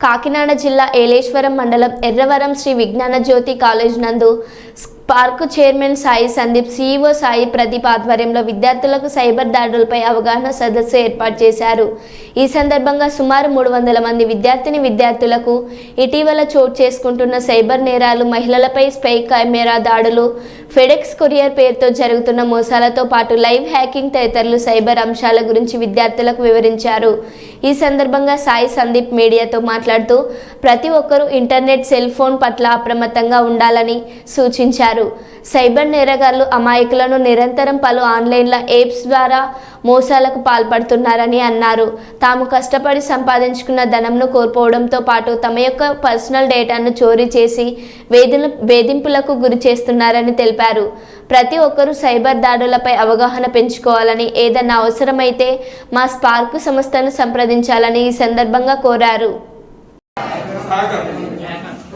కాకినాడ జిల్లా ఏలేశ్వరం మండలం ఎర్రవరం శ్రీ విజ్ఞాన జ్యోతి కాలేజ్ నందు park chairman Sai Sandeep CEO Sai Pradeep ఆధ్వర్యంలో విద్యార్థులకు సైబర్ దాడులపై అవగాహన సదస్సు ఏర్పాటు చేశారు. ఈ సందర్భంగా సుమారు మూడు వందల మంది విద్యార్థిని విద్యార్థులకు ఇటీవల చోటు చేసుకుంటున్న సైబర్ నేరాలు మహిళలపై స్పై కెమెరా దాడులు ఫెడెక్స్ కొరియర్ పేరుతో జరుగుతున్న మోసాలతో పాటు లైవ్ హ్యాకింగ్ తదితరులు సైబర్ అంశాల గురించి విద్యార్థులకు వివరించారు. ఈ సందర్భంగా సాయి సందీప్ మీడియాతో మాట్లాడుతూ ప్రతి ఒక్కరూ ఇంటర్నెట్ సెల్ ఫోన్ పట్ల అప్రమత్తంగా ఉండాలని సూచించారు. సైబర్ నేరగాళ్ళు అమాయకులను నిరంతరం పలు ఆన్లైన్ల యాప్స్ ద్వారా మోసాలకు పాల్పడుతున్నారని అన్నారు. తాము కష్టపడి సంపాదించుకున్న ధనంను కోల్పోవడంతో పాటు తమ యొక్క పర్సనల్ డేటాను చోరీ చేసి వేధిన వేధింపులకు గురి చేస్తున్నారని తెలిపారు. ప్రతి ఒక్కరూ సైబర్ దాడులపై అవగాహన పెంచుకోవాలని ఏదన్నా అవసరమైతే మా స్పార్క్ సంస్థను సంప్రదించాలని ఈ సందర్భంగా కోరారు.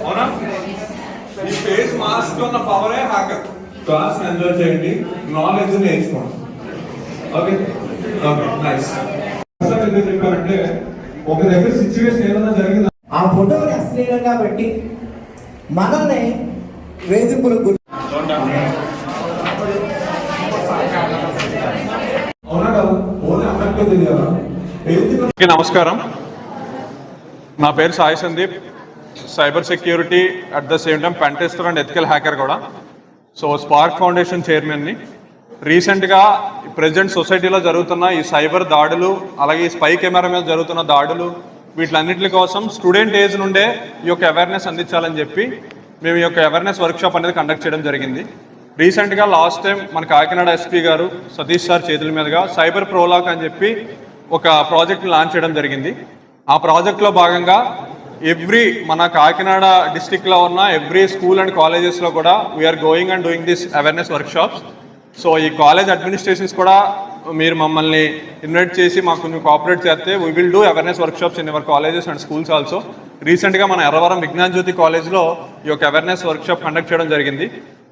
అవునా? ఫేస్ మాస్క్ ఉన్న పవరే హ్యాకర్ క్లాస్ ఎంజాయ్ చేయండి నాలెడ్జ్ నేర్చుకోండి. ఓకే ఓకే నైస్ ఎందుకు చెప్పారంటే ఒక దగ్గర సిచ్యువేషన్ ఏదైనా జరిగిందా? ఆ ఫోటోని అశ్లీలంగా పెట్టి మనల్ని వేధింపులకు గురి నమస్కారం. నా పేరు Sai Sandeep. Cyber security at the same time pentester and ethical hacker కూడా. సో స్పార్క్ ఫౌండేషన్ చైర్మన్ని రీసెంట్గా ప్రజెంట్ సొసైటీలో జరుగుతున్న ఈ సైబర్ దాడులు అలాగే ఈ స్పై కెమెరా మీద జరుగుతున్న దాడులు వీటిలన్నింటి కోసం స్టూడెంట్ ఏజ్ నుండే ఈ యొక్క అవేర్నెస్ అందించాలని చెప్పి మేము ఈ యొక్క అవేర్నెస్ వర్క్షాప్ అనేది కండక్ట్ చేయడం జరిగింది. రీసెంట్గా లాస్ట్ టైం మన కాకినాడ ఎస్పీ గారు సతీష్ సార్ చేతుల మీదుగా సైబర్ ప్రోలాక్ అని చెప్పి ఒక ప్రాజెక్ట్ లాంచ్ చేయడం జరిగింది. ఆ ప్రాజెక్ట్లో భాగంగా ఎవ్రీ మన కాకినాడ డిస్టిక్లో ఉన్న ఎవ్రీ స్కూల్ అండ్ కాలేజెస్లో కూడా we are going and doing this awareness workshops so ఈ కాలేజ్ అడ్మినిస్ట్రేషన్స్ కూడా మీరు మమ్మల్ని ఇన్వైట్ చేసి మాకు కొంచెం కోఆపరేట్ చేస్తే we will do awareness workshops in our colleges and schools also రీసెంట్గా మన ఎర్రవరం విజ్ఞాన్ జ్యోతి కాలేజ్లో ఈ యొక్క అవేర్నెస్ వర్క్షాప్ కండక్ట్ చేయడం జరిగింది.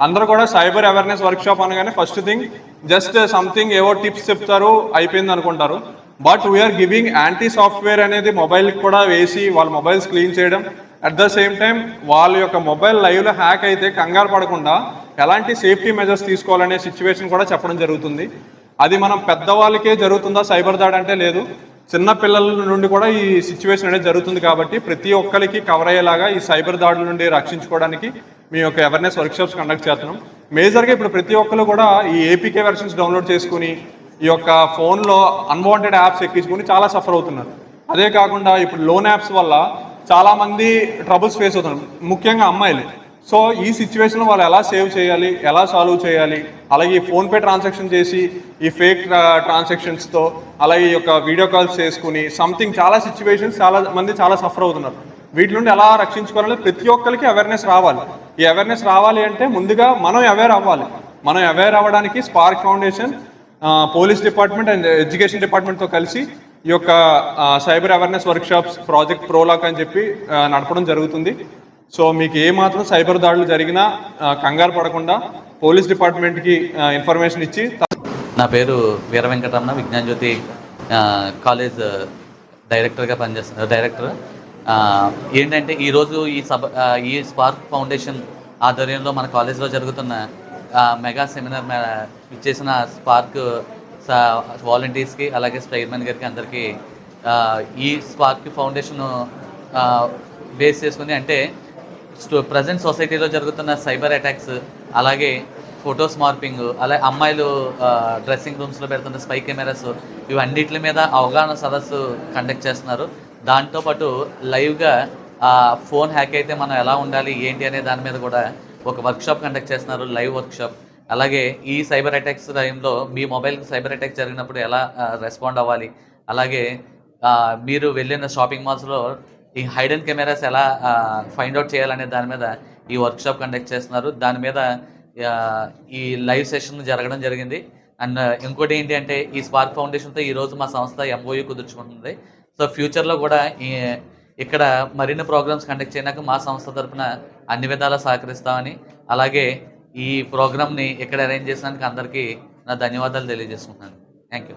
అందరూ కూడా సైబర్ అవేర్నెస్ వర్క్షాప్ అనగానే ఫస్ట్ థింగ్ జస్ట్ సంథింగ్ ఏవో టిప్స్ చెప్తారు అయిపోయింది అనుకుంటారు. But we are giving anti software అనేది మొబైల్కి కూడా వేసి వాళ్ళ మొబైల్స్ క్లీన్ చేయడం. అట్ ద సేమ్ టైం వాళ్ళ యొక్క మొబైల్ లైవ్లో హ్యాక్ అయితే కంగారు పడకుండా ఎలాంటి సేఫ్టీ మెజర్స్ తీసుకోవాలనే సిచ్యువేషన్ కూడా చెప్పడం జరుగుతుంది. అది మనం పెద్దవాళ్ళకే జరుగుతుందా? సైబర్ దాడి అంటే లేదు. చిన్న పిల్లల నుండి కూడా ఈ సిచ్యువేషన్ అనేది జరుగుతుంది కాబట్టి ప్రతి ఒక్కరికి కవర్ అయ్యేలాగా ఈ సైబర్ దాడుల నుండి రక్షించుకోవడానికి మీ యొక్క అవేర్నెస్ వర్క్షాప్స్ కండక్ట్ చేస్తున్నాం. మేజర్గా ఇప్పుడు ప్రతి ఒక్కరు కూడా ఈ ఏపీకే వెర్షన్స్ డౌన్లోడ్ చేసుకుని ఈ యొక్క ఫోన్లో అన్వాంటెడ్ యాప్స్ ఎక్కించుకుని చాలా సఫర్ అవుతున్నారు. అదే కాకుండా ఇప్పుడు లోన్ యాప్స్ వల్ల చాలామంది ట్రబుల్స్ ఫేస్ అవుతున్నారు ముఖ్యంగా అమ్మాయిలు. సో ఈ సిచ్యువేషన్లో వాళ్ళు ఎలా సేవ్ చేయాలి ఎలా సాల్వ్ చేయాలి అలాగే ఈ ఫోన్పే ట్రాన్సాక్షన్ చేసి ఈ ఫేక్ ట్రాన్సాక్షన్స్తో అలాగే ఈ యొక్క వీడియో కాల్స్ చేసుకుని సంథింగ్ చాలా సిచ్యువేషన్స్ చాలా మంది చాలా సఫర్ అవుతున్నారు. వీటి నుండి ఎలా రక్షించుకోవాలంటే ప్రతి ఒక్కరికి అవేర్నెస్ రావాలి. ఈ అవేర్నెస్ రావాలి అంటే ముందుగా మనం అవేర్ అవ్వాలి. మనం అవేర్ అవ్వడానికి Spark Foundation police department and education డిపార్ట్మెంట్తో కలిసి ఈ యొక్క సైబర్ అవేర్నెస్ వర్క్షాప్స్ ప్రాజెక్ట్ ప్రోలాక్ అని చెప్పి నడపడం జరుగుతుంది. సో మీకు ఏ మాత్రం సైబర్ దాడులు జరిగినా కంగారు పడకుండా పోలీస్ డిపార్ట్మెంట్కి ఇన్ఫర్మేషన్ ఇచ్చి నా పేరు వీర వెంకటరమణ విజ్ఞాన్ జ్యోతి కాలేజ్ డైరెక్టర్గా పనిచేస్తున్న డైరెక్టర్. ఏంటంటే ఈరోజు ఈ సభ ఈ స్పార్క్ ఫౌండేషన్ ఆధ్వర్యంలో మన కాలేజ్లో జరుగుతున్న మెగా సెమినార్ ఇచ్చేసిన స్పార్క్ వాలంటీర్స్కి అలాగే స్పైర్మన్ గారికి అందరికీ ఈ స్పార్క్ ఫౌండేషన్ బేస్ చేసుకుని అంటే ప్రజెంట్ సొసైటీలో జరుగుతున్న సైబర్ అటాక్స్ అలాగే ఫొటోస్ మార్పింగ్ అలాగే అమ్మాయిలు డ్రెస్సింగ్ రూమ్స్లో పెడుతున్న స్పై కెమెరాస్ ఇవన్నిటి మీద అవగాహన సదస్సు కండక్ట్ చేస్తున్నారు. దాంతోపాటు లైవ్గా ఫోన్ హ్యాక్ అయితే మనం ఎలా ఉండాలి ఏంటి అనే దాని మీద కూడా ఒక వర్క్షాప్ కండక్ట్ చేస్తున్నారు లైవ్ వర్క్షాప్ అలాగే ఈ సైబర్ అటాక్స్ టైంలో మీ మొబైల్కి సైబర్ అటాక్ జరిగినప్పుడు ఎలా రెస్పాండ్ అవ్వాలి? అలాగే మీరు వెళ్ళిన షాపింగ్ మాల్స్లో ఈ హైడెన్ కెమెరాస్ ఎలా ఫైండ్ అవుట్ చేయాలనే దాని మీద ఈ వర్క్షాప్ కండక్ట్ చేస్తున్నారు. దాని మీద ఈ లైవ్ సెషన్ జరగడం జరిగింది. అండ్ ఇంకోటి ఏంటి అంటే ఈ స్పార్క్ ఫౌండేషన్తో ఈరోజు మా సంస్థ ఎంఓయూ కుదుర్చుకుంటుంది. సో ఫ్యూచర్లో కూడా ఈ ఇక్కడ మరిన్ని ప్రోగ్రామ్స్ కండక్ట్ చేయడానికి మా సంస్థ తరపున అన్ని విధాలా సహకరిస్తామని అలాగే ఈ ప్రోగ్రామ్ని ఇక్కడ అరేంజ్ చేసినందుకు అందరికీ నా ధన్యవాదాలు తెలియజేసుకుంటున్నాను. Thank you